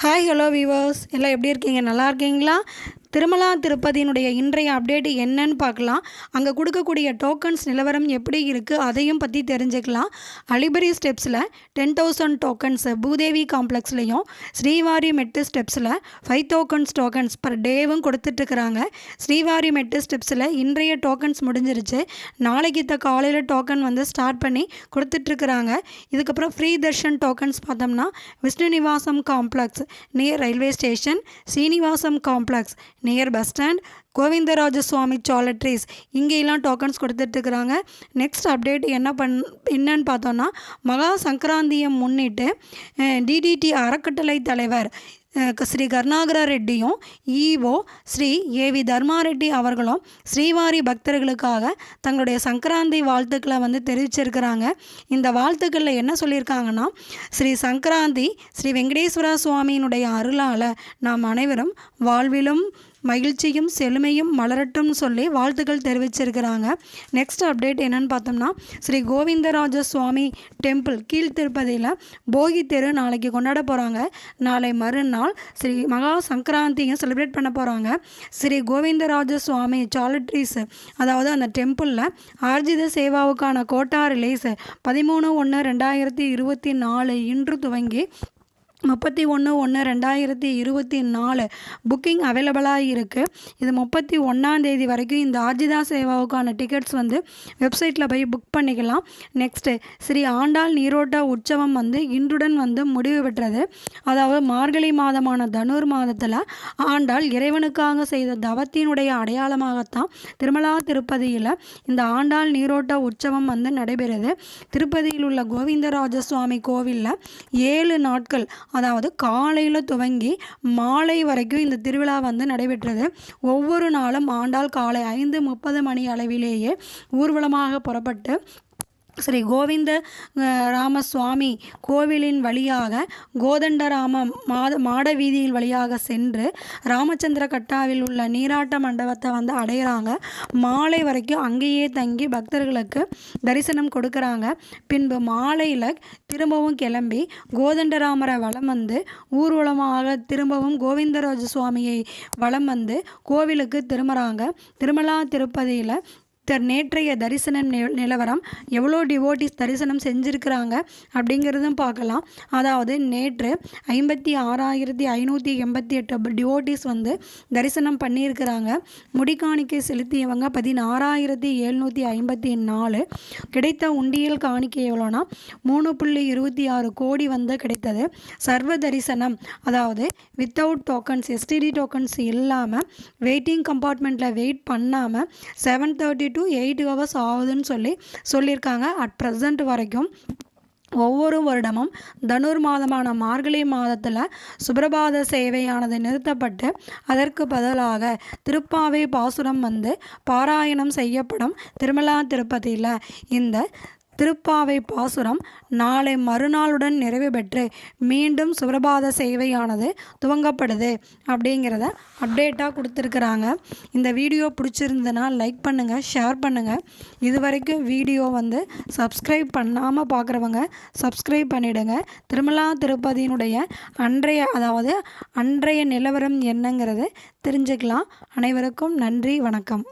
Hi hello viewers எல்லாம் எப்படி இருக்கீங்க? நல்லா இருக்கீங்களா? திருமலா திருப்பதியினுடைய இன்றைய அப்டேட் என்னன்னு பார்க்கலாம். அங்கே கொடுக்கக்கூடிய டோக்கன்ஸ் நிலவரம் எப்படி இருக்குது அதையும் பற்றி தெரிஞ்சுக்கலாம். அலிபரி ஸ்டெப்ஸில் டென் தௌசண்ட் டோக்கன்ஸ் பூதேவி காம்ப்ளெக்ஸ்லேயும் ஸ்ரீவாரி மெட்டு ஸ்டெப்ஸில் ஃபைவ் டோக்கன்ஸ் டோக்கன்ஸ் பர் டேவும் கொடுத்துட்ருக்குறாங்க. ஸ்ரீவாரி மெட்டு ஸ்டெப்ஸில் இன்றைய டோக்கன்ஸ் முடிஞ்சிருச்சு. நாளைக்கு த காலையில் டோக்கன் வந்து ஸ்டார்ட் பண்ணி கொடுத்துட்ருக்குறாங்க. இதுக்கப்புறம் ஃப்ரீ தர்ஷன் டோக்கன்ஸ் பார்த்தோம்னா Vishnu Nivasam complex near railway station Srinivasam complex near bus stand Govindaraja Swamy சாலட்ரிஸ் இங்கேயெல்லாம் டோக்கன்ஸ் கொடுத்துட்ருக்குறாங்க நெக்ஸ்ட் அப்டேட் என்ன பண் என்னன்னு பார்த்தோன்னா மகா சங்கராந்தியை முன்னிட்டு டிடிடி அறக்கட்டளை தலைவர் ஸ்ரீ கருணாகர ரெட்டியும் ஈஓ ஸ்ரீ ஏவி தர்மாரெட்டி அவர்களும் ஸ்ரீவாரி பக்தர்களுக்காக தங்களுடைய சங்கராந்தி வாழ்த்துக்களை வந்து தெரிவிச்சிருக்கிறாங்க. இந்த வாழ்த்துக்களில் என்ன சொல்லியிருக்காங்கன்னா ஸ்ரீ சங்கராந்தி ஸ்ரீ வெங்கடேஸ்வர சுவாமியினுடைய அருளால் நாம் அனைவரும் வாழ்விலும் மகிழ்ச்சியும் செழுமையும் மலரட்டும்னு சொல்லி வாழ்த்துக்கள் தெரிவிச்சிருக்கிறாங்க. நெக்ஸ்ட் அப்டேட் என்னன்னு பார்த்தோம்னா ஸ்ரீ கோவிந்தராஜ சுவாமி டெம்பிள் கீழ் திருப்பதியில் போகி தெரு நாளைக்கு கொண்டாட போகிறாங்க நாளை மறுநாள் ஸ்ரீ மகா சங்கராந்தியும் செலிப்ரேட் பண்ண போகிறாங்க ஸ்ரீ கோவிந்தராஜ சுவாமி சாலட்ரிஸு அதாவது அந்த டெம்பிளில் ஆர்ஜித சேவாவுக்கான கோட்டா ரிலீஸ் பதிமூணு ஒன்று ரெண்டாயிரத்தி இருபத்தி நாலு இன்று துவங்கி முப்பத்தி ஒன்று ஒன்று ரெண்டாயிரத்தி இருபத்தி நாலு புக்கிங் அவைலபிளாக இருக்குது இது முப்பத்தி ஒன்றாந்தேதி வரைக்கும் இந்த ஆர்ஜிதா சேவாவுக்கான டிக்கெட்ஸ் வந்து வெப்சைட்டில் போய் புக் பண்ணிக்கலாம். நெக்ஸ்ட்டு ஸ்ரீ ஆண்டாள் நீரோட்ட உற்சவம் வந்து இன்றுடன் வந்து முடிவு பெற்றது. அதாவது மார்கழி மாதமான தனுர் மாதத்தில் ஆண்டாள் இறைவனுக்காக செய்த தவத்தினுடைய அடையாளமாகத்தான் திருமலா திருப்பதியில் இந்த ஆண்டாள் நீரோட்ட உற்சவம் வந்து நடைபெறுது. திருப்பதியில் உள்ள கோவிந்தராஜ சுவாமி கோவிலில் ஏழு நாட்கள் அதாவது காலையில் துவங்கி மாலை வரைக்கும் இந்த திருவிழா வந்து நடைபெற்றது. ஒவ்வொரு நாளும் ஆண்டாள் காலை ஐந்து முப்பது மணி அளவிலேயே ஊர்வலமாக புறப்பட்டு ஸ்ரீ கோவிந்த ராமசுவாமி கோவிலின் வழியாக கோதண்டராம மாத மாட வீதியில் வழியாக சென்று ராமச்சந்திர கட்டாவில் உள்ள நீராட்ட மண்டபத்தை வந்து அடையிறாங்க. மாலை வரைக்கும் அங்கேயே தங்கி பக்தர்களுக்கு தரிசனம் கொடுக்குறாங்க. பின்பு மாலையில் திரும்பவும் கிளம்பி கோதண்டராமரை வளம் வந்து ஊர்வலமாக திரும்பவும் கோவிந்தராஜ சுவாமியை வளம் வந்து கோவிலுக்கு திரும்புகிறாங்க திருமலா திருப்பதியில் நேற்றைய தரிசனம் நிலவரம் எவ்வளோ டிவோட்டிஸ் தரிசனம் செஞ்சுருக்கிறாங்க அப்படிங்கிறதும் பார்க்கலாம். அதாவது நேற்று ஐம்பத்தி ஆறாயிரத்தி ஐநூற்றி எண்பத்தி எட்டு டிவோட்டிஸ் வந்து தரிசனம் பண்ணியிருக்கிறாங்க. முடிக்காணிக்கை செலுத்தியவங்க பதினாறாயிரத்தி எழுநூற்றி ஐம்பத்தி நாலு. கிடைத்த உண்டியல் காணிக்கை எவ்வளோனா மூணு புள்ளி இருபத்தி ஆறு கோடி வந்து கிடைத்தது. சர்வ தரிசனம் அதாவது வித்தவுட் டோக்கன்ஸ் எஸ்டிடி டோக்கன்ஸ் இல்லாமல் வெயிட்டிங் கம்பார்ட்மெண்ட்டில் வெயிட் பண்ணாமல் seven thirty to to eight hours ஆகுதுன்னு சொல்லி சொல்லியிருக்காங்க. அட் ப்ரெசண்ட் வரைக்கும் ஒவ்வொரு வருடமும் தனுர் மாதமான மார்கழி மாதத்தில் சுப்பிரபாத சேவையானது நிறுத்தப்பட்டு அதற்கு பதிலாக திருப்பாவை பாசுரம் வந்து பாராயணம் செய்யப்படும் திருமலா திருப்பதியில் இந்த திருப்பாவை பாசுரம் நாளை மறுநாளுடன் நிறைவு பெற்று மீண்டும் சுப்பிரபாத சேவையானது துவங்கப்படுது அப்படிங்கிறத அப்டேட்டாக கொடுத்துருக்குறாங்க. இந்த வீடியோ பிடிச்சிருந்ததுன்னா லைக் பண்ணுங்கள் ஷேர் பண்ணுங்கள் இது வரைக்கும் வீடியோ வந்து சப்ஸ்கிரைப் பண்ணாமல் பார்க்குறவங்க சப்ஸ்கிரைப் பண்ணிவிடுங்க திருமலா திருப்பதியினுடைய அன்றைய அதாவது அன்றைய நிலவரம் என்னங்கிறது தெரிஞ்சுக்கலாம். அனைவருக்கும் நன்றி வணக்கம்.